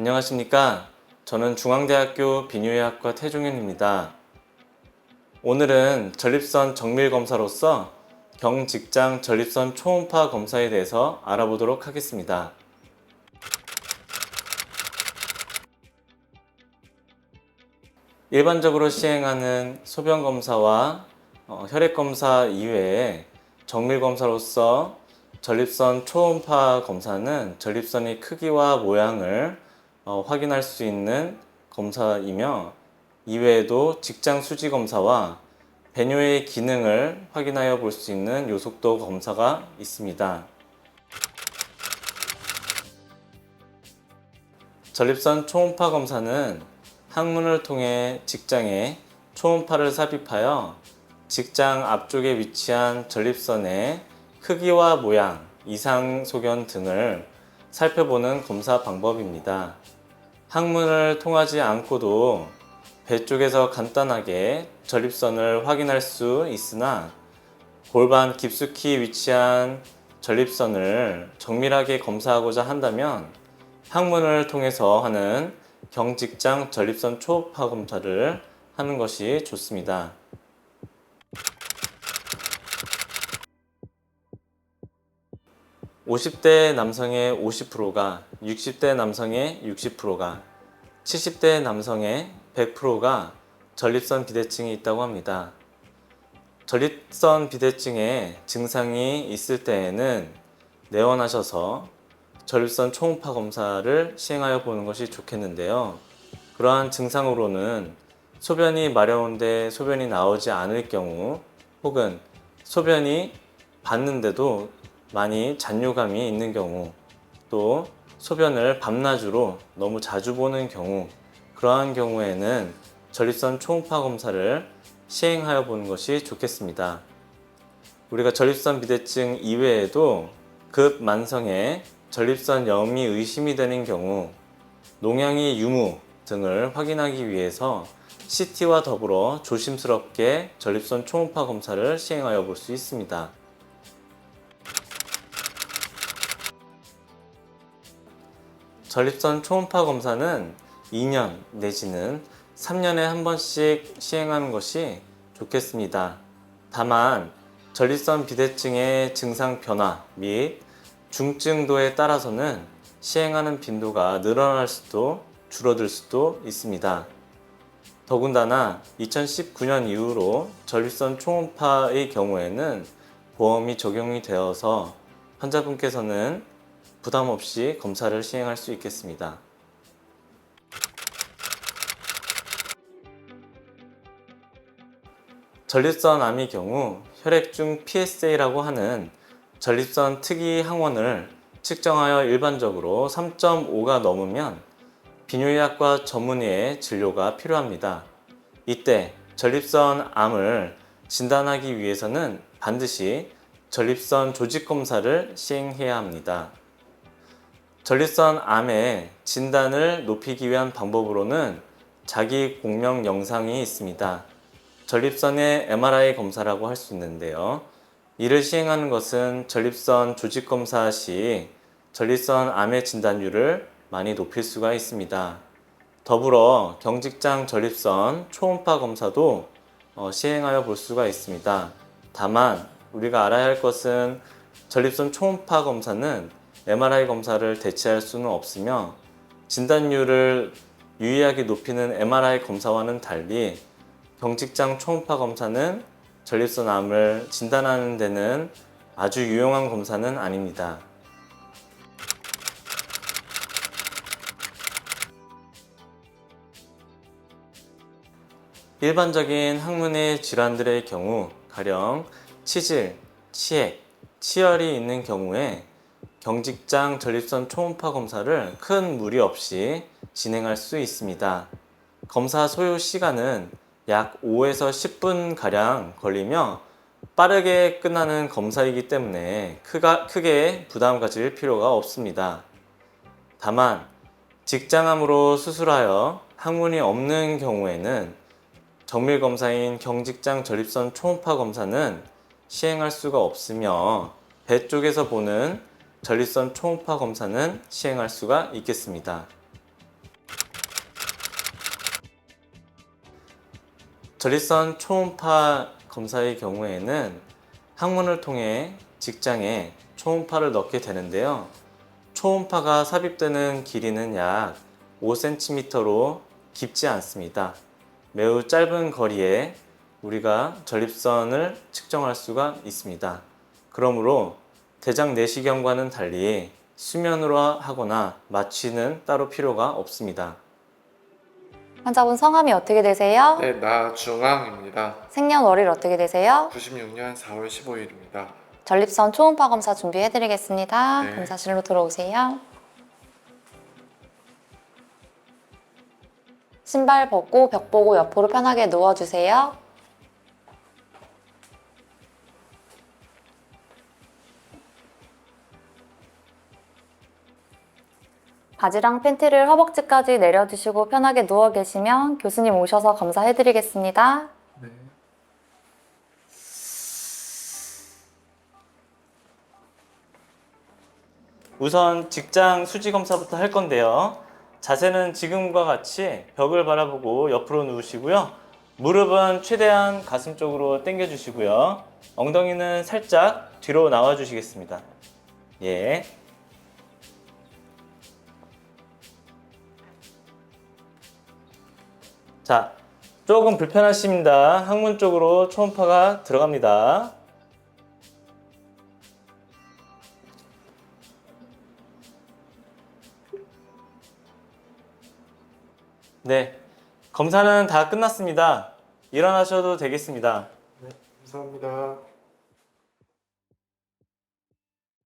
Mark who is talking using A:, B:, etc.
A: 안녕하십니까. 저는 중앙대학교 비뇨의학과 태종현입니다. 오늘은 전립선 정밀 검사로서 경직장 전립선 초음파 검사에 대해서 알아보도록 하겠습니다. 일반적으로 시행하는 소변 검사와 어, 혈액 검사 이외에 정밀 검사로서 전립선 초음파 검사는 전립선의 크기와 모양을 어, 확인할 수 있는 검사이며 이외에도 직장 수지 검사와 배뇨의 기능을 확인하여 볼 수 있는 요속도 검사가 있습니다. 전립선 초음파 검사는 항문을 통해 직장에 초음파를 삽입하여 직장 앞쪽에 위치한 전립선의 크기와 모양, 이상 소견 등을 살펴보는 검사 방법입니다. 항문을 통하지 않고도 배 쪽에서 간단하게 전립선을 확인할 수 있으나 골반 깊숙이 위치한 전립선을 정밀하게 검사하고자 한다면 항문을 통해서 하는 경직장 전립선 초음파 검사를 하는 것이 좋습니다. 50대 남성의 50%가 60대 남성의 60%가 70대 남성의 100%가 전립선 비대증이 있다고 합니다. 전립선 비대증에 증상이 있을 때에는 내원하셔서 전립선 초음파 검사를 시행하여 보는 것이 좋겠는데요. 그러한 증상으로는 소변이 마려운데 소변이 나오지 않을 경우 혹은 소변이 봤는데도 많이 잔뇨감이 있는 경우 또 소변을 밤낮으로 너무 자주 보는 경우 그러한 경우에는 전립선 초음파 검사를 시행하여 보는 것이 좋겠습니다. 우리가 전립선 비대증 이외에도 급만성의 전립선 염이 의심이 되는 경우 농양이 유무 등을 확인하기 위해서 CT와 더불어 조심스럽게 전립선 초음파 검사를 시행하여 볼 수 있습니다. 전립선 초음파 검사는 2년 내지는 3년에 한 번씩 시행하는 것이 좋겠습니다. 다만 전립선 비대증의 증상 변화 및 중증도에 따라서는 시행하는 빈도가 늘어날 수도 줄어들 수도 있습니다. 더군다나 2019년 이후로 전립선 초음파의 경우에는 보험이 적용이 되어서 환자분께서는 부담 없이 검사를 시행할 수 있겠습니다. 전립선 암의 경우 혈액 중 PSA라고 하는 전립선 특이 항원을 측정하여 일반적으로 3.5가 넘으면 비뇨의학과 전문의의 진료가 필요합니다. 이때 전립선 암을 진단하기 위해서는 반드시 전립선 조직 검사를 시행해야 합니다. 전립선 암의 진단을 높이기 위한 방법으로는 자기 공명 영상이 있습니다. 전립선의 MRI 검사라고 할 수 있는데요. 이를 시행하는 것은 전립선 조직 검사 시 전립선 암의 진단율을 많이 높일 수가 있습니다. 더불어 경직장 전립선 초음파 검사도 어, 시행하여 볼 수가 있습니다. 다만 우리가 알아야 할 것은 전립선 초음파 검사는 MRI 검사를 대체할 수는 없으며 진단율을 유의하게 높이는 MRI 검사와는 달리 경직장 초음파 검사는 전립선 암을 진단하는 데는 아주 유용한 검사는 아닙니다. 일반적인 항문의 질환들의 경우 가령 치질, 치액, 치열이 있는 경우에 경직장 전립선 초음파 검사를 큰 무리 없이 진행할 수 있습니다. 검사 소요 시간은 약 5에서 10분 가량 걸리며 빠르게 끝나는 검사이기 때문에 크가, 크게 부담 가질 필요가 없습니다. 다만 직장암으로 수술하여 항문이 없는 경우에는 정밀 검사인 경직장 전립선 초음파 검사는 시행할 수가 없으며 배 쪽에서 보는 전립선 초음파 검사는 시행할 수가 있겠습니다. 전립선 초음파 검사의 경우에는 항문을 통해 직장에 초음파를 넣게 되는데요. 초음파가 삽입되는 길이는 약 5cm로 깊지 않습니다. 매우 짧은 거리에 우리가 전립선을 측정할 수가 있습니다. 그러므로 대장 내시경과는 달리 수면으로 하거나 마취는 따로 필요가 없습니다.
B: 환자분 성함이 어떻게 되세요?
C: 네, 나중앙입니다.
B: 생년월일 어떻게 되세요?
C: 96년 4월 15일입니다.
B: 전립선 초음파 검사 준비해드리겠습니다.
C: 네.
B: 검사실로 들어오세요. 신발 벗고 벽 보고 옆으로 편하게 누워주세요. 바지랑 팬티를 허벅지까지 내려주시고 편하게 누워 계시면 교수님 오셔서 검사해드리겠습니다.
C: 네.
A: 우선 직장 수지 검사부터 할 건데요. 자세는 지금과 같이 벽을 바라보고 옆으로 누우시고요. 무릎은 최대한 가슴 쪽으로 당겨 주시고요. 엉덩이는 살짝 뒤로 나와 주시겠습니다. 예. 자, 조금 불편하십니다. 항문 쪽으로 초음파가 들어갑니다. 네. 검사는 다 끝났습니다. 일어나셔도 되겠습니다.
C: 감사합니다.